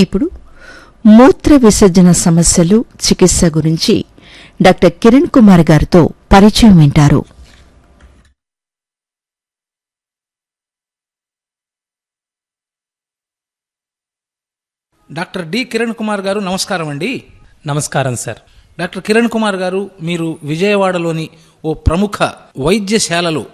ఇప్పుడు మూత్ర విసర్జన సమస్యలు చికిత్స గురించి డాక్టర్ కిరణ్ కుమార్ గారితో పరిచయం వింటారు. డాక్టర్ డి కిరణ్ కుమార్ గారు నమస్కారం అండి. నమస్కారం సార్. డాక్టర్ కిరణ్ కుమార్ గారు మీరు విజయవాడలోని ఓ ప్రముఖ వైద్యశాలలో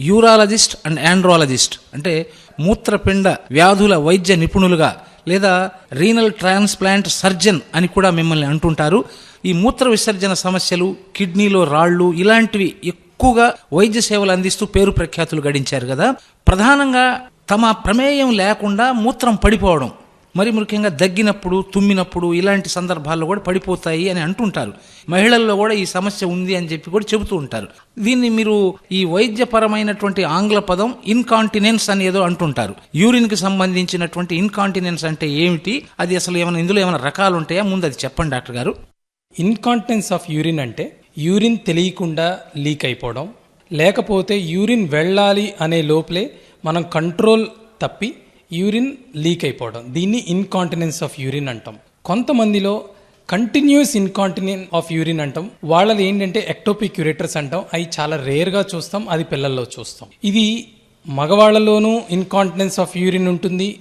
యూరాలజిస్ట్ అండ్ ఆండ్రాలజిస్ట్ అంటే మూత్రపిండ వ్యాధుల వైద్య నిపుణులుగా లేదా రీనల్ ట్రాన్స్ప్లాంట్ సర్జన్ అని కూడా మిమ్మల్ని అంటుంటారు. ఈ మూత్ర విసర్జన సమస్యలు కిడ్నీలో రాళ్ళు ఇలాంటివి ఎక్కువగా వైద్య సేవలు అందిస్తూ పేరు ప్రఖ్యాతులు గడించారు కదా. ప్రధానంగా తమ ప్రమేయం లేకుండా మూత్రం పడిపోవడం. మరి ముఖ్యంగా దగ్గినప్పుడు తుమ్మినప్పుడు ఇలాంటి సందర్భాల్లో కూడా పడిపోతాయి అని అంటుంటారు. మహిళల్లో కూడా ఈ సమస్య ఉంది అని చెప్పి కూడా చెబుతూ ఉంటారు. దీన్ని మీరు ఈ వైద్యపరమైనటువంటి ఆంగ్ల పదం ఇన్కాంటినెన్స్ అని ఏదో అంటుంటారు. యూరిన్కి సంబంధించినటువంటి ఇన్కాంటినెన్స్ అంటే ఏమిటి? అది అసలు ఏమైనా ఇందులో ఏమైనా రకాలు ఉంటాయా? ముందు అది చెప్పండి డాక్టర్ గారు. ఇన్కాంటినెన్స్ ఆఫ్ యూరిన్ అంటే యూరిన్ తెలియకుండా లీక్ అయిపోవడం లేకపోతే యూరిన్ వెళ్ళాలి అనే లోపలే మనం కంట్రోల్ తప్పి యూరిన్ లీక్ అయిపోవడం. దీన్ని ఇన్కాంటినెన్స్ ఆఫ్ యూరిన్ అంటాం. కొంతమందిలో కంటిన్యూస్ ఇన్కాంటినెన్ ఆఫ్ యూరిన్ అంటాం. వాళ్ళది ఏంటంటే ఎక్టోపిక్ క్యూరేటర్స్ అంటాం. అవి చాలా రేర్గా చూస్తాం. అది పిల్లల్లో చూస్తాం. ఇది మగవాళ్ళలోనూ ఇన్కాంటినెన్స్ ఆఫ్ యూరిన్ ఉంటుంది.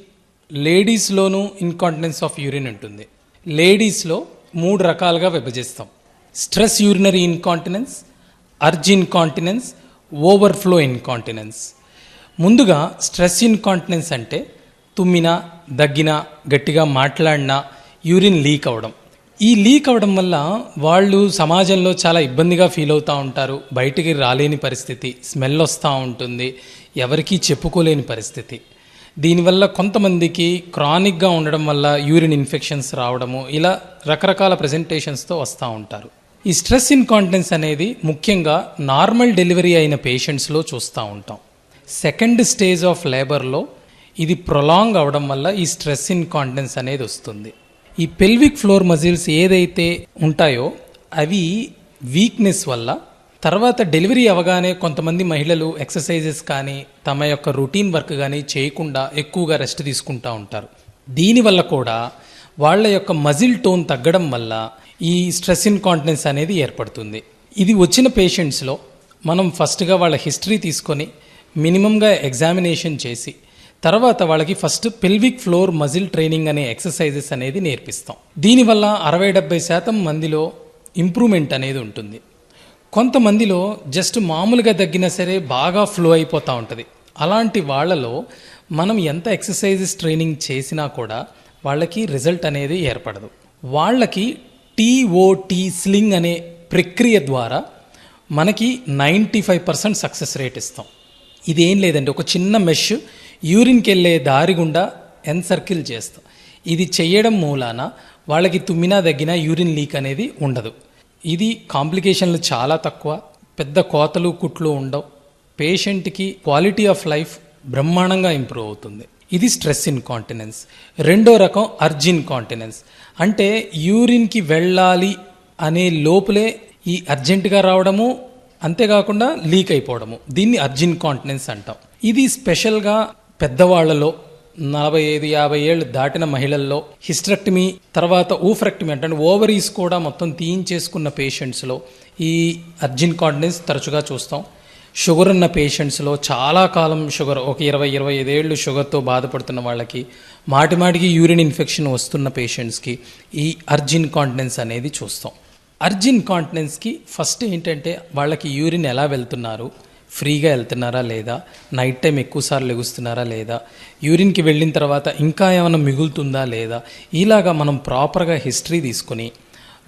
లేడీస్లోనూ ఇన్కాంటినెన్స్ ఆఫ్ యూరిన్ ఉంటుంది. లేడీస్లో మూడు రకాలుగా విభజిస్తాం. Stress urinary incontinence urge incontinence overflow incontinence ముందుగా స్ట్రెస్ ఇన్కాంటినెన్స్ అంటే తుమ్మినా దగ్గినా గట్టిగా మాట్లాడినా యూరిన్ లీక్ అవడం. ఈ లీక్ అవడం వల్ల వాళ్ళు సమాజంలో చాలా ఇబ్బందిగా ఫీల్ అవుతూ ఉంటారు. బయటికి రాలేని పరిస్థితి స్మెల్ వస్తూ ఉంటుంది ఎవరికీ చెప్పుకోలేని పరిస్థితి. దీనివల్ల కొంతమందికి క్రానిక్గా ఉండడం వల్ల యూరిన్ ఇన్ఫెక్షన్స్ రావడము ఇలా రకరకాల ప్రజెంటేషన్స్తో వస్తూ ఉంటారు. ఈ స్ట్రెస్ ఇన్కాంటెన్స్ అనేది ముఖ్యంగా నార్మల్ డెలివరీ అయిన పేషెంట్స్లో చూస్తూ ఉంటాం. సెకండ్ స్టేజ్ ఆఫ్ లేబర్లో ఇది ప్రొలాంగ్ అవడం వల్ల ఈ స్ట్రెస్ ఇన్కాంటెన్స్ అనేది వస్తుంది. ఈ పెల్విక్ ఫ్లోర్ మజిల్స్ ఏదైతే ఉంటాయో అవి వీక్నెస్ వల్ల తర్వాత డెలివరీ అవగానే కొంతమంది మహిళలు ఎక్సర్సైజెస్ కానీ తమ యొక్క రొటీన్ వర్క్ కానీ చేయకుండా ఎక్కువగా రెస్ట్ తీసుకుంటూ ఉంటారు. దీనివల్ల కూడా వాళ్ళ యొక్క మజిల్ టోన్ తగ్గడం వల్ల ఈ స్ట్రెస్ ఇన్కాంటినెన్స్ అనేది ఏర్పడుతుంది. ఇది వచ్చిన పేషెంట్స్లో మనం ఫస్ట్గా వాళ్ళ హిస్టరీ తీసుకొని మినిమంగా ఎగ్జామినేషన్ చేసి తర్వాత వాళ్ళకి first pelvic floor muscle training అనే ఎక్సర్సైజెస్ అనేది నేర్పిస్తాం. దీనివల్ల అరవై డెబ్బై శాతం మందిలో ఇంప్రూవ్మెంట్ అనేది ఉంటుంది. కొంతమందిలో జస్ట్ మామూలుగా తగ్గినా సరే బాగా ఫ్లో అయిపోతూ ఉంటుంది. అలాంటి వాళ్ళలో మనం ఎంత ఎక్సర్సైజెస్ ట్రైనింగ్ చేసినా కూడా వాళ్ళకి రిజల్ట్ అనేది ఏర్పడదు. వాళ్ళకి టీఓటీ స్లింగ్ అనే ప్రక్రియ ద్వారా మనకి ninety five percent success rate ఇస్తాం. ఇదేం లేదండి ఒక చిన్న మెష్ యూరిన్కి వెళ్ళే దారి గుండా ఎన్సర్కిల్ చేస్తాం. ఇది చేయడం మూలాన వాళ్ళకి తుమ్మినా తగ్గినా యూరిన్ లీక్ అనేది ఉండదు. ఇది కాంప్లికేషన్లు చాలా తక్కువ. పెద్ద కోతలు కుట్లు ఉండవు. పేషెంట్కి క్వాలిటీ ఆఫ్ లైఫ్ బ్రహ్మాండంగా ఇంప్రూవ్ అవుతుంది. ఇది స్ట్రెస్ ఇన్కాంటినెన్స్. రెండో రకం అర్జిన్ కాంటినెన్స్ అంటే యూరిన్కి వెళ్ళాలి అనే లోపలే ఈ అర్జెంటుగా రావడము అంతేకాకుండా లీక్ అయిపోవడము. దీన్ని అర్జిన్ కాంటినెన్స్ అంటాం. ఇది స్పెషల్గా పెద్దవాళ్ళలో నలభై ఐదు యాభై ఏళ్ళు దాటిన మహిళల్లో హిస్ట్రక్టమీ తర్వాత ఊఫ్రెక్టమీ అంటే ఓవరీస్ కూడా మొత్తం తీయించేసుకున్న పేషెంట్స్లో ఈ అర్జిన్ కాంటినెన్స్ తరచుగా చూస్తాం. షుగర్ ఉన్న పేషెంట్స్లో చాలా కాలం షుగర్ ఒక ఇరవై ఇరవై ఐదేళ్ళు షుగర్తో బాధపడుతున్న వాళ్ళకి మాటిమాటికి యూరిన్ ఇన్ఫెక్షన్ వస్తున్న పేషెంట్స్కి ఈ అర్జిన్ కాంటినెన్స్ అనేది చూస్తాం. అర్జిన్ కాంటినెన్స్కి ఫస్ట్ ఏంటంటే వాళ్ళకి యూరిన్ ఎలా వెళ్తున్నారు? ఫ్రీగా వెళ్తున్నారా లేదా? నైట్ టైం ఎక్కువసార్లు లెగుస్తున్నారా లేదా? యూరిన్కి వెళ్ళిన తర్వాత ఇంకా ఏమైనా మిగులుతుందా లేదా? ఇలాగా మనం ప్రాపర్గా హిస్టరీ తీసుకుని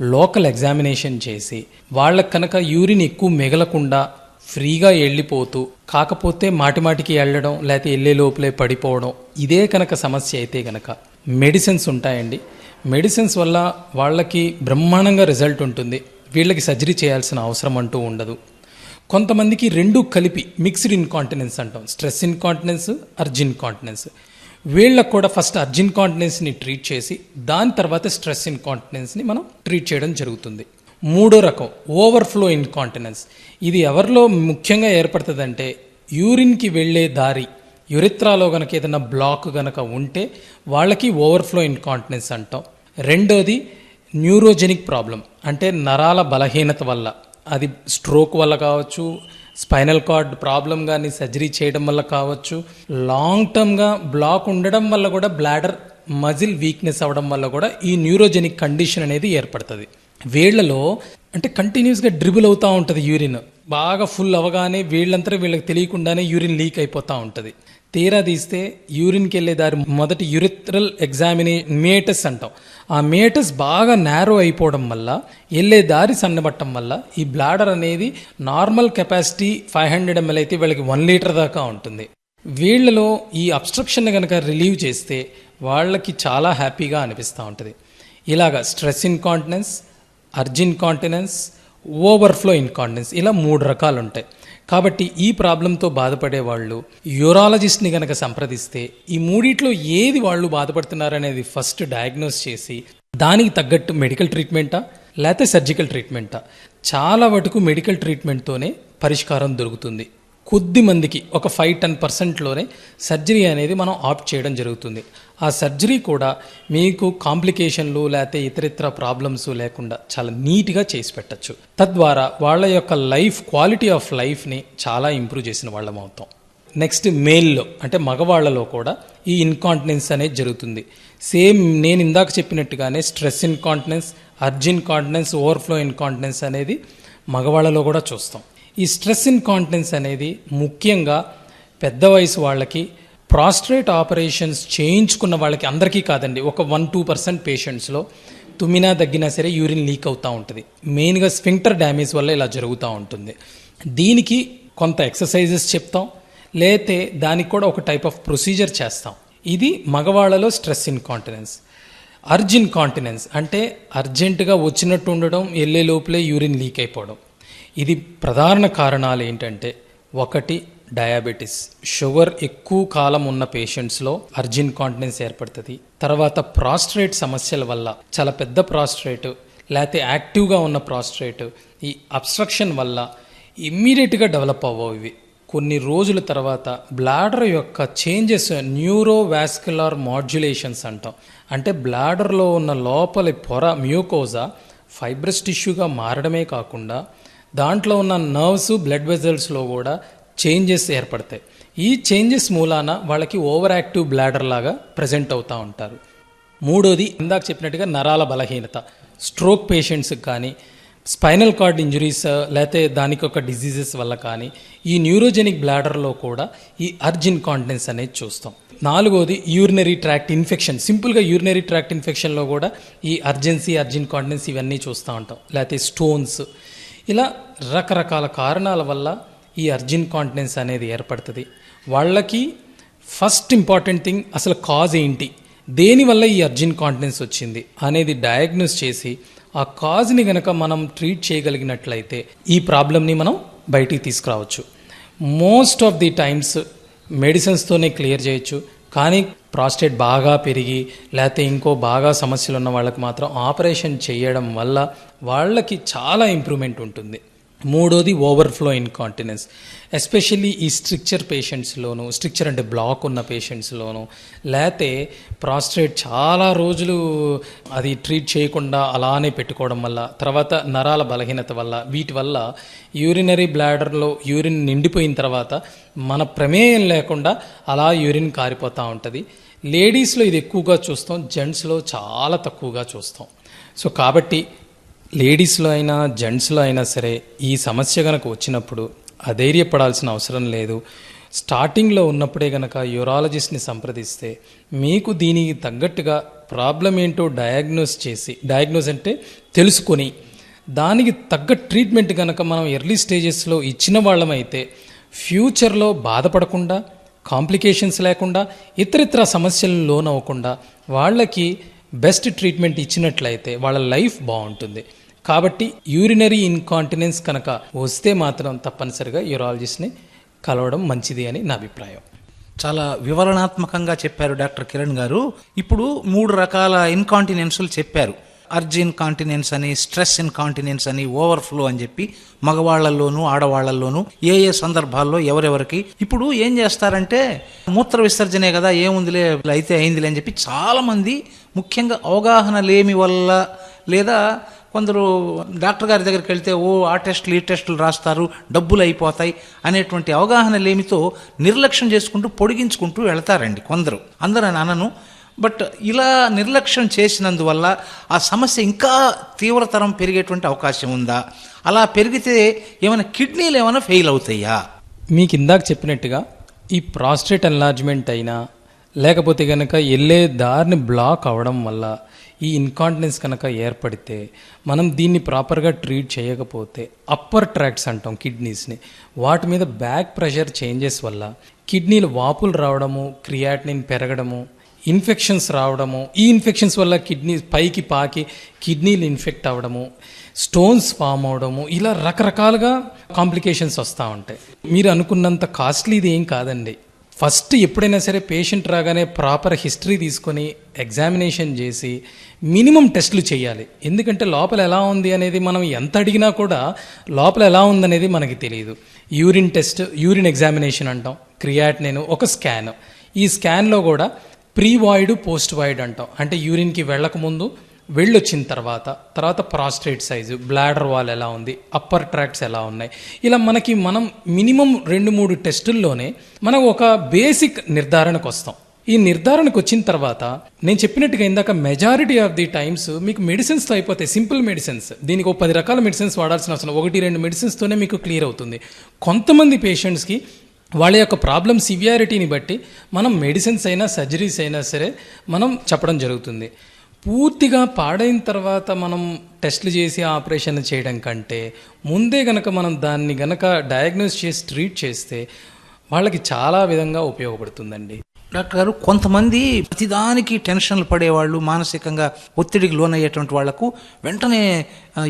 లోకల్ ఎగ్జామినేషన్ చేసి వాళ్ళకి కనుక యూరిన్ ఎక్కువ మిగలకుండా ఫ్రీగా వెళ్ళిపోతూ కాకపోతే మాటిమాటికి వెళ్ళడం లేకపోతే వెళ్ళే లోపలే పడిపోవడం ఇదే కనుక సమస్య అయితే కనుక మెడిసిన్స్ ఉంటాయండి. మెడిసిన్స్ వల్ల వాళ్ళకి బ్రహ్మాండంగా రిజల్ట్ ఉంటుంది. వీళ్ళకి సర్జరీ చేయాల్సిన అవసరం అంటూ ఉండదు. కొంతమందికి రెండు కలిపి మిక్స్డ్ ఇన్కాంటినెన్స్ అంటాం. స్ట్రెస్ ఇన్కాంటినెన్స్ అర్జిన్ కాంటినెన్స్ వీళ్ళకు కూడా ఫస్ట్ అర్జిన్ కాంటినెన్స్ని ట్రీట్ చేసి దాని తర్వాత స్ట్రెస్ ఇన్కాంటినెన్స్ని మనం ట్రీట్ చేయడం జరుగుతుంది. మూడో రకం ఓవర్ఫ్లో ఇన్కాంటినెన్స్ ఇది ఎవరిలో ముఖ్యంగా ఏర్పడుతుందంటే యూరిన్కి వెళ్ళే దారి యురిత్రాలో గనక ఏదైనా బ్లాక్ గనక ఉంటే వాళ్ళకి ఓవర్ఫ్లో ఇన్కాంటినెన్స్ అంటాం. రెండోది న్యూరోజెనిక్ ప్రాబ్లం అంటే నరాల బలహీనత వల్ల. అది స్ట్రోక్ వల్ల కావచ్చు స్పైనల్ కార్డ్ ప్రాబ్లం కానీ సర్జరీ చేయడం వల్ల కావచ్చు లాంగ్ టర్మ్గా బ్లాక్ ఉండడం వల్ల కూడా బ్లాడర్ మజిల్ వీక్నెస్ అవ్వడం వల్ల కూడా ఈ న్యూరోజెనిక్ కండిషన్ అనేది ఏర్పడుతుంది. వీళ్ళలో అంటే కంటిన్యూస్గా డ్రిబుల్ అవుతూ ఉంటుంది యూరిన్. బాగా ఫుల్ అవగానే వీళ్ళంతా వీళ్ళకి తెలియకుండానే యూరిన్ లీక్ అయిపోతూ ఉంటుంది. తీరా తీస్తే యూరిన్కి వెళ్ళే దారి మొదటి యురిత్రల్ ఎగ్జామినే మేటస్ అంటాం. ఆ మేటస్ బాగా నేరో అయిపోవడం వల్ల వెళ్ళే దారి సన్నబట్టం వల్ల ఈ బ్లాడర్ అనేది normal capacity five hundred ML అయితే వీళ్ళకి వన్ లీటర్ దాకా ఉంటుంది. వీళ్ళలో ఈ అబ్స్ట్రక్షన్ కనుక రిలీవ్ చేస్తే వాళ్ళకి చాలా హ్యాపీగా అనిపిస్తూ ఉంటుంది. ఇలాగ stress incontinence urge incontinence overflow incontinence ఇలా మూడు రకాలు ఉంటాయి కాబట్టి ఈ ప్రాబ్లంతో బాధపడే వాళ్ళు యూరాలజిస్ట్ని కనుక సంప్రదిస్తే ఈ మూడిట్లో ఏది వాళ్ళు బాధపడుతున్నారనేది ఫస్ట్ డయాగ్నోస్ చేసి దానికి తగ్గట్టు మెడికల్ ట్రీట్మెంటా లేకపోతే సర్జికల్ ట్రీట్మెంటా? చాలా వరకు మెడికల్ ట్రీట్మెంట్తోనే పరిష్కారం దొరుకుతుంది. కొద్ది మందికి ఒక ఫైవ్ టెన్ పర్సెంట్లోనే సర్జరీ అనేది మనం ఆప్ట్ చేయడం జరుగుతుంది. ఆ సర్జరీ కూడా మీకు కాంప్లికేషన్లు లేకపోతే ఇతరితర ప్రాబ్లమ్స్ లేకుండా చాలా నీట్గా చేసి పెట్టచ్చు. తద్వారా వాళ్ళ యొక్క లైఫ్ క్వాలిటీ ఆఫ్ లైఫ్ని చాలా ఇంప్రూవ్ చేసిన వాళ్ళం అవుతాం. నెక్స్ట్ మేల్లో అంటే మగవాళ్ళలో కూడా ఈ ఇన్కాంటినెన్స్ అనేది జరుగుతుంది. సేమ్ నేను ఇందాక చెప్పినట్టుగానే stress incontinence urge incontinence overflow incontinence అనేది మగవాళ్ళలో కూడా చూస్తాం. ఈ స్ట్రెస్ ఇన్కాంటినెన్స్ అనేది ముఖ్యంగా పెద్ద వయసు వాళ్ళకి ప్రాస్ట్రేట్ ఆపరేషన్స్ చేయించుకున్న వాళ్ళకి అందరికీ కాదండి. ఒక వన్ టూ పర్సెంట్ పేషెంట్స్లో తుమ్మినా తగ్గినా సరే యూరిన్ లీక్ అవుతూ ఉంటుంది. మెయిన్గా స్ఫింక్టర్ డ్యామేజ్ వల్ల ఇలా జరుగుతూ ఉంటుంది. దీనికి కొంత ఎక్సర్సైజెస్ చెప్తాం. లేతే దానికి కూడా ఒక టైప్ ఆఫ్ ప్రొసీజర్ చేస్తాం. ఇది మగవాళ్ళలో స్ట్రెస్ ఇన్కాంటినెన్స్. అర్జిన్ కాంటినెన్స్ అంటే అర్జెంటుగా వచ్చినట్టు ఉండడం వెళ్ళే లోపలే యూరిన్ లీక్ అయిపోవడం. ఇది ప్రధాన కారణాలు ఏంటంటే ఒకటి డయాబెటీస్. షుగర్ ఎక్కువ కాలం ఉన్న పేషెంట్స్లో అర్జిన్ కాంటినెన్స్ ఏర్పడుతుంది. తర్వాత ప్రాస్ట్రేట్ సమస్యల వల్ల చాలా పెద్ద ప్రాస్ట్రేట్ లేకపోతే యాక్టివ్గా ఉన్న ప్రాస్ట్రేట్ ఈ అబ్స్ట్రక్షన్ వల్ల ఇమ్మీడియట్గా డెవలప్ అవ్వవు ఇవి. కొన్ని రోజుల తర్వాత బ్లాడర్ యొక్క చేంజెస్ న్యూరోవాస్కులర్ మాడ్యులేషన్స్ అంటాం. అంటే బ్లాడర్లో ఉన్న లోపలి పొర మ్యూకోజా ఫైబ్రస్ టిష్యూగా మారడమే కాకుండా దాంట్లో ఉన్న నర్వ్స్ బ్లడ్ వెజల్స్లో కూడా చేంజెస్ ఏర్పడతాయి. ఈ చేంజెస్ మూలాన వాళ్ళకి ఓవర్ యాక్టివ్ బ్లాడర్ లాగా ప్రజెంట్ అవుతూ ఉంటారు. మూడోది ఇందాక చెప్పినట్టుగా నరాల బలహీనత. స్ట్రోక్ పేషెంట్స్కి కానీ స్పైనల్ కార్డ్ ఇంజురీస్ లేకపోతే దానికి ఒక డిజీజెస్ వల్ల కానీ ఈ న్యూరోజెనిక్ బ్లాడర్లో కూడా ఈ అర్జిన్ కాంటినెన్స్ అనేది చూస్తాం. నాలుగోది యూరినరీ ట్రాక్ట్ ఇన్ఫెక్షన్. సింపుల్గా యూరినరీ ట్రాక్ట్ ఇన్ఫెక్షన్లో కూడా ఈ అర్జెన్సీ అర్జిన్ కాంటినెన్స్ ఇవన్నీ చూస్తూ ఉంటాం. లేకపోతే స్టోన్స్ ఇలా రకరకాల కారణాల వల్ల ఈ అర్జిన్ కాంటినెన్స్ అనేది ఏర్పడుతుంది. వాళ్ళకి ఫస్ట్ ఇంపార్టెంట్ థింగ్ అసలు కాజ్ ఏంటి? దేనివల్ల ఈ అర్జిన్ కాంటినెన్స్ వచ్చింది అనేది డయాగ్నోస్ చేసి ఆ కాజ్ని గనక మనం ట్రీట్ చేయగలిగినట్లయితే ఈ ప్రాబ్లమ్ని మనం బయటికి తీసుకురావచ్చు. మోస్ట్ ఆఫ్ ది టైమ్స్ మెడిసిన్స్తోనే క్లియర్ చేయొచ్చు. కానీ ప్రాస్టేట్ బాగా పెరిగి లేకపోతే ఇంకో బాగా సమస్యలు ఉన్న వాళ్ళకి మాత్రం ఆపరేషన్ చేయడం వల్ల వాళ్ళకి చాలా ఇంప్రూవ్మెంట్ ఉంటుంది. మూడోది ఓవర్ఫ్లో ఇన్కాంటినెన్స్ ఎస్పెషల్లీ ఈ స్ట్రిక్చర్ పేషెంట్స్లోను స్ట్రిక్చర్ అంటే బ్లాక్ ఉన్న పేషెంట్స్లోను లేతే ప్రాస్ట్రేట్ చాలా రోజులు అది ట్రీట్ చేయకుండా అలానే పెట్టుకోవడం వల్ల తర్వాత నరాల బలహీనత వల్ల వీటి వల్ల యూరినరీ బ్లాడర్లో యూరిన్ నిండిపోయిన తర్వాత మన ప్రమేయం లేకుండా అలా యూరిన్ కారిపోతూ ఉంటుంది. లేడీస్లో ఇది ఎక్కువగా చూస్తాం జెంట్స్లో చాలా తక్కువగా చూస్తాం. సో కాబట్టి లేడీస్లో అయినా జెంట్స్లో అయినా సరే ఈ సమస్య కనుక వచ్చినప్పుడు అధైర్యపడాల్సిన అవసరం లేదు. స్టార్టింగ్లో ఉన్నప్పుడే గనక యూరాలజిస్ట్ని సంప్రదిస్తే మీకు దీనికి తగ్గట్టుగా ప్రాబ్లం ఏంటో డయాగ్నోస్ చేసి డయాగ్నోస్ అంటే తెలుసుకొని దానికి తగ్గ ట్రీట్మెంట్ కనుక మనం ఎర్లీ స్టేజెస్లో ఇచ్చిన వాళ్ళమైతే ఫ్యూచర్లో బాధపడకుండా కాంప్లికేషన్స్ లేకుండా ఇతరితర సమస్యలను లోనవ్వకుండా వాళ్ళకి బెస్ట్ ట్రీట్మెంట్ ఇచ్చినట్లయితే వాళ్ళ లైఫ్ బాగుంటుంది. కాబట్టి యూరినరీ ఇన్కాంటినెన్స్ కనుక వస్తే మాత్రం తప్పనిసరిగా యూరాలజిస్ట్ని కలవడం మంచిది అని నా అభిప్రాయం. చాలా వివరణాత్మకంగా చెప్పారు డాక్టర్ కిరణ్ గారు. ఇప్పుడు మూడు రకాల ఇన్కాంటినెన్స్లు చెప్పారు. అర్జిన్ కాంటినెన్స్ అని స్ట్రెస్ ఇన్ కాంటినెన్స్ అని ఓవర్ఫ్లో అని చెప్పి మగవాళ్ళలోనూ ఆడవాళ్ళలోనూ ఏ ఏ సందర్భాల్లో ఎవరెవరికి. ఇప్పుడు ఏం చేస్తారంటే మూత్ర విసర్జనే కదా ఏముందిలే అయితే అయిందిలే అని చెప్పి చాలామంది ముఖ్యంగా అవగాహన లేమి వల్ల లేదా కొందరు డాక్టర్ గారి దగ్గరికి వెళ్తే ఓ ఆ టెస్టులు ఈ టెస్టులు రాస్తారు డబ్బులు అయిపోతాయి అనేటువంటి అవగాహన లేమితో నిర్లక్ష్యం చేసుకుంటూ పొడిగించుకుంటూ వెళ్తారండి కొందరు. అందరూ అని అనను. బట్ ఇలా నిర్లక్ష్యం చేసినందువల్ల ఆ సమస్య ఇంకా తీవ్రతరం పెరిగేటువంటి అవకాశం ఉందా? అలా పెరిగితే ఏమైనా కిడ్నీలు ఏమైనా ఫెయిల్ అవుతాయా? మీకు ఇందాక చెప్పినట్టుగా ఈ ప్రాస్టేట్ ఎన్లార్జ్మెంట్ అయినా లేకపోతే కనుక వెళ్ళే దారిని బ్లాక్ అవడం వల్ల ఈ ఇన్కాంటినెన్స్ కనుక ఏర్పడితే మనం దీన్ని ప్రాపర్గా ట్రీట్ చేయకపోతే అప్పర్ ట్రాక్ట్స్ అంటాం కిడ్నీస్ని వాటి మీద బ్యాక్ ప్రెషర్ చేంజెస్ వల్ల కిడ్నీలు వాపులు రావడము క్రియాటినిన్ పెరగడము ఇన్ఫెక్షన్స్ రావడము ఈ ఇన్ఫెక్షన్స్ వల్ల కిడ్నీ పైకి పాకి కిడ్నీలు ఇన్ఫెక్ట్ అవ్వడము స్టోన్స్ ఫామ్ అవడము ఇలా రకరకాలుగా కాంప్లికేషన్స్ వస్తూ ఉంటాయి. మీరు అనుకున్నంత కాస్ట్లీ ఇది ఏం కాదండి. ఫస్ట్ ఎప్పుడైనా సరే పేషెంట్ రాగానే ప్రాపర్ హిస్టరీ తీసుకొని ఎగ్జామినేషన్ చేసి మినిమం టెస్టులు చేయాలి. ఎందుకంటే లోపల ఎలా ఉంది అనేది మనం ఎంత అడిగినా కూడా లోపల ఎలా ఉందనేది మనకి తెలియదు. యూరిన్ టెస్ట్ యూరిన్ ఎగ్జామినేషన్ అంటాం. క్రియాట్ నేను ఒక స్కాన్. ఈ స్కాన్లో కూడా ప్రీ వాయిడ్ పోస్ట్ వాయిడ్ అంటాం. అంటే యూరిన్కి వెళ్ళకముందు వెళ్ళొచ్చిన తర్వాత తర్వాత ప్రాస్ట్రేట్ సైజు బ్లాడర్ వాల్ ఎలా ఉంది అప్పర్ ట్రాక్ట్స్ ఎలా ఉన్నాయి ఇలా మనకి మనం మినిమం రెండు మూడు టెస్టుల్లోనే మనం ఒక బేసిక్ నిర్ధారణకు వస్తాం. ఈ నిర్ధారణకు వచ్చిన తర్వాత నేను చెప్పినట్టుగా ఇందాక మెజారిటీ ఆఫ్ ది టైమ్స్ మీకు మెడిసిన్స్తో అయిపోతాయి సింపుల్ మెడిసిన్స్ దీనికి ఒక పది రకాల మెడిసిన్స్ వాడాల్సిన అవసరం ఒకటి రెండు మెడిసిన్స్తోనే మీకు క్లియర్ అవుతుంది. కొంతమంది పేషెంట్స్కి వాళ్ళ యొక్క ప్రాబ్లం సివియారిటీని బట్టి మనం మెడిసిన్స్ అయినా సర్జరీస్ అయినా సరే మనం చెప్పడం జరుగుతుంది. పూర్తిగా పాడైన తర్వాత మనం టెస్ట్లు చేసి ఆపరేషన్ చేయడం కంటే ముందే గనక మనం దాన్ని గనక డయాగ్నోస్ చేసి ట్రీట్ చేస్తే వాళ్ళకి చాలా విధంగా ఉపయోగపడుతుందండి. డాక్టర్ గారు కొంతమంది ప్రతిదానికి టెన్షన్లు పడేవాళ్ళు మానసికంగా ఒత్తిడికి లోనయ్యేటువంటి వాళ్ళకు వెంటనే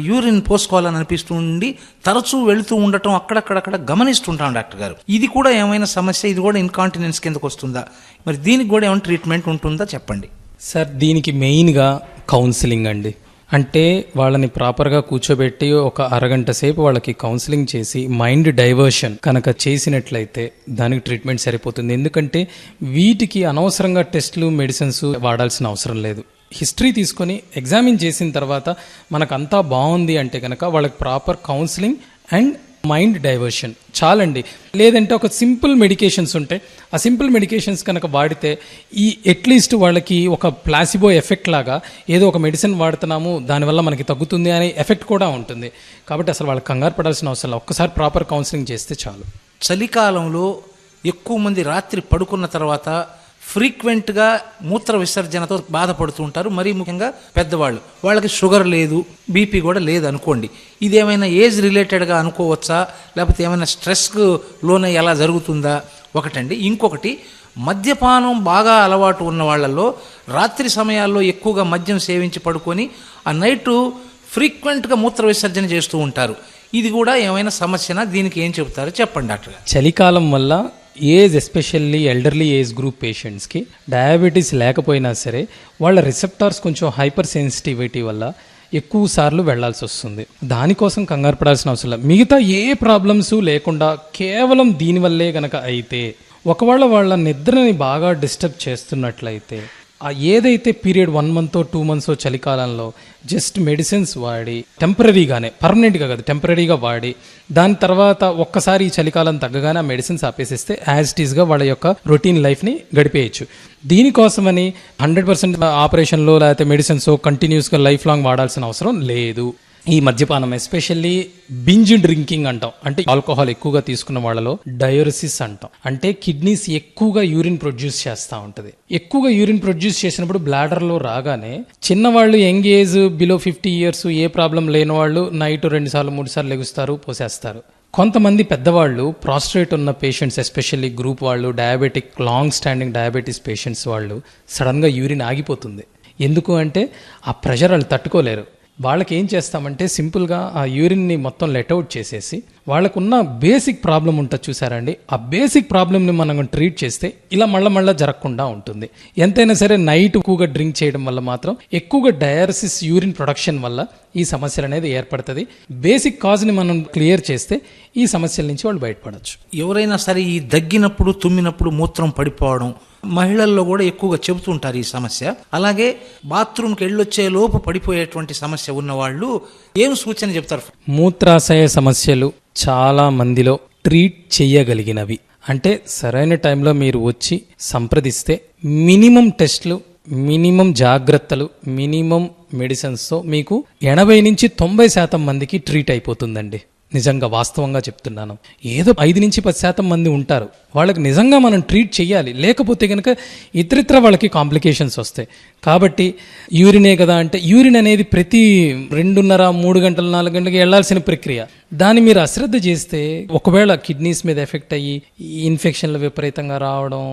యూరిన్ పోసుకోవాలని అనిపిస్తుండి తరచూ వెళుతూ ఉండటం అక్కడక్కడక్కడ గమనిస్తుంటాం డాక్టర్ గారు. ఇది కూడా ఏమైనా సమస్య ఇది కూడా ఇన్కాంటినెన్స్ కిందకు వస్తుందా మరి దీనికి కూడా ఏమైనా ట్రీట్మెంట్ ఉంటుందా? చెప్పండి. సార్ దీనికి మెయిన్గా కౌన్సిలింగ్ అండి. అంటే వాళ్ళని ప్రాపర్గా కూర్చోబెట్టి ఒక అరగంట సేపు వాళ్ళకి కౌన్సిలింగ్ చేసి మైండ్ డైవర్షన్ కనుక చేసినట్లయితే దానికి ట్రీట్మెంట్ సరిపోతుంది. ఎందుకంటే వీటికి అనవసరంగా టెస్టులు మెడిసిన్స్ వాడాల్సిన అవసరం లేదు. హిస్టరీ తీసుకొని ఎగ్జామిన్ చేసిన తర్వాత మనకంతా బాగుంది అంటే కనుక వాళ్ళకి proper counselling and mind diversion చాలండి. లేదంటే ఒక సింపుల్ మెడికేషన్స్ ఉంటాయి ఆ సింపుల్ మెడికేషన్స్ కనుక వాడితే ఈ అట్లీస్ట్ వాళ్ళకి ఒక ప్లాసిబో ఎఫెక్ట్ లాగా ఏదో ఒక మెడిసిన్ వాడుతున్నాము దానివల్ల మనకి తగ్గుతుంది అనే ఎఫెక్ట్ కూడా ఉంటుంది. కాబట్టి అసలు వాళ్ళకి కంగారు పడాల్సిన అవసరం లేదు. ఒక్కసారి ప్రాపర్ కౌన్సిలింగ్ చేస్తే చాలు. చలికాలంలో ఎక్కువ మంది రాత్రి పడుకున్న తర్వాత ఫ్రీక్వెంట్గా మూత్ర విసర్జనతో బాధపడుతూ ఉంటారు. మరీ ముఖ్యంగా పెద్దవాళ్ళు. వాళ్ళకి షుగర్ లేదు బీపీ కూడా లేదు అనుకోండి. ఇది ఏమైనా ఏజ్ రిలేటెడ్గా అనుకోవచ్చా? లేకపోతే ఏమైనా స్ట్రెస్కు లోన ఎలా జరుగుతుందా? ఒకటండి. ఇంకొకటి మద్యపానం బాగా అలవాటు ఉన్న వాళ్ళల్లో రాత్రి సమయాల్లో ఎక్కువగా మద్యం సేవించి పడుకొని ఆ నైటు ఫ్రీక్వెంట్గా మూత్ర విసర్జన చేస్తూ ఉంటారు. ఇది కూడా ఏమైనా సమస్యనా? దీనికి ఏం చెబుతారో? చెప్పండి డాక్టర్ చలికాలం వల్ల age especially elderly age group పేషెంట్స్కి డయాబెటీస్ లేకపోయినా సరే వాళ్ళ రిసెప్టార్స్ కొంచెం హైపర్ సెన్సిటివిటీ వల్ల ఎక్కువ సార్లు వెళ్ళాల్సి వస్తుంది. దానికోసం కంగారు పడాల్సిన అవసరం మిగతా ఏ ప్రాబ్లమ్స్ లేకుండా కేవలం దీనివల్లే గనక అయితే ఒకవేళ వాళ్ళ నిద్రని బాగా డిస్టర్బ్ చేస్తున్నట్లయితే ఆ ఏదైతే period one month two months చలికాలంలో జస్ట్ మెడిసిన్స్ వాడి టెంపరీగానే పర్మనెంట్గా కాదు టెంపరీగా వాడి దాని తర్వాత ఒక్కసారి ఈ చలికాలం తగ్గగానే ఆ మెడిసిన్స్ ఆపేసిస్తే యాజ్ ఇట్ వాళ్ళ యొక్క రొటీన్ లైఫ్ని గడిపేయచ్చు. దీనికోసమని హండ్రెడ్ పర్సెంట్ ఆపరేషన్లో లేకపోతే మెడిసిన్స్ కంటిన్యూస్గా లైఫ్ లాంగ్ వాడాల్సిన అవసరం లేదు. ఈ మద్యపానం ఎస్పెషల్లీ బింజ్ డ్రింకింగ్ అంటాం. అంటే ఆల్కహాల్ ఎక్కువగా తీసుకున్న వాళ్ళలో డయోరసిస్ అంటాం. అంటే కిడ్నీస్ ఎక్కువగా యూరిన్ ప్రొడ్యూస్ చేస్తూ ఉంటుంది. ఎక్కువగా యూరిన్ ప్రొడ్యూస్ చేసినప్పుడు బ్లాడర్లో రాగానే చిన్నవాళ్ళు young age below fifty years ఏ ప్రాబ్లం లేని వాళ్ళు నైట్ రెండు సార్లు మూడు సార్లు లెగుస్తారు పోసేస్తారు. కొంతమంది పెద్దవాళ్ళు ప్రాస్ట్రేట్ ఉన్న పేషెంట్స్ ఎస్పెషల్లీ గ్రూప్ వాళ్ళు diabetic long standing diabetes patients వాళ్ళు సడన్గా యూరిన్ ఆగిపోతుంది. ఎందుకు అంటే ఆ ప్రెషర్ వాళ్ళు తట్టుకోలేరు. వాళ్ళకి ఏం చేస్తామంటే సింపుల్గా ఆ యూరిన్ని మొత్తం లెట్అవుట్ చేసేసి వాళ్ళకున్న బేసిక్ ప్రాబ్లం ఉంటుంది చూసారండి? ఆ బేసిక్ ప్రాబ్లమ్ని మనం ట్రీట్ చేస్తే ఇలా మళ్ళా మళ్ళీ జరగకుండా ఉంటుంది. ఎంతైనా సరే నైట్ ఎక్కువగా డ్రింక్ చేయడం వల్ల మాత్రం ఎక్కువగా డయాలసిస్ యూరిన్ ప్రొడక్షన్ వల్ల ఈ సమస్యలు అనేది ఏర్పడుతుంది. బేసిక్ కాజ్ని మనం క్లియర్ చేస్తే ఈ సమస్యల నుంచి వాళ్ళు బయటపడవచ్చు ఎవరైనా సరే ఈ దగ్గినప్పుడు తుమ్మినప్పుడు మూత్రం పడిపోవడం మహిళల్లో కూడా ఎక్కువగా చెబుతూ ఉంటారు ఈ సమస్య. అలాగే బాత్రూమ్కి వెళ్ళొచ్చే లోపు పడిపోయేటువంటి సమస్య ఉన్న వాళ్ళు ఏం సూచన చెప్తారు? మూత్రాశయ సమస్యలు చాలా మందిలో ట్రీట్ చేయగలిగినవి అంటే సరైన టైంలో మీరు వచ్చి సంప్రదిస్తే మినిమం టెస్ట్లు మినిమం జాగ్రత్తలు మినిమం మెడిసిన్స్తో మీకు ఎనభై నుంచి తొంభై శాతం మందికి ట్రీట్ అయిపోతుందండి. నిజంగా వాస్తవంగా చెప్తున్నాను. ఏదో ఐదు నుంచి పది శాతం మంది ఉంటారు. వాళ్ళకి నిజంగా మనం ట్రీట్ చేయాలి. లేకపోతే కనుక ఇతరితర వాళ్ళకి కాంప్లికేషన్స్ వస్తాయి. కాబట్టి యూరినే కదా అంటే యూరిన్ అనేది ప్రతి రెండున్నర మూడు గంటలు నాలుగు గంటలకి వెళ్ళాల్సిన ప్రక్రియ. దాన్ని మీరు అశ్రద్ధ చేస్తే ఒకవేళ కిడ్నీస్ మీద ఎఫెక్ట్ అయ్యి ఇన్ఫెక్షన్లు విపరీతంగా రావడం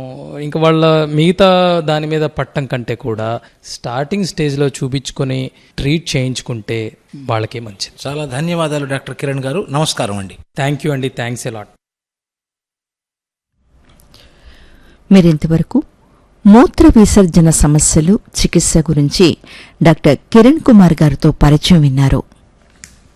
ఇంకా వాళ్ళ మిగతా దాని మీద పట్టం కంటే కూడా స్టార్టింగ్ స్టేజ్లో చూపించుకొని ట్రీట్ చేయించుకుంటే వాళ్ళకే మంచిది. చాలా ధన్యవాదాలు డాక్టర్ కిరణ్ గారు. నమస్కారం అండి. థ్యాంక్ యూ అండి. థ్యాంక్స్ ఎలాట్ మీరింతవరకు మూత్ర విసర్జన సమస్యలు చికిత్స గురించి డాక్టర్ కిరణ్ కుమార్ గారితో పరిచయం విన్నారు.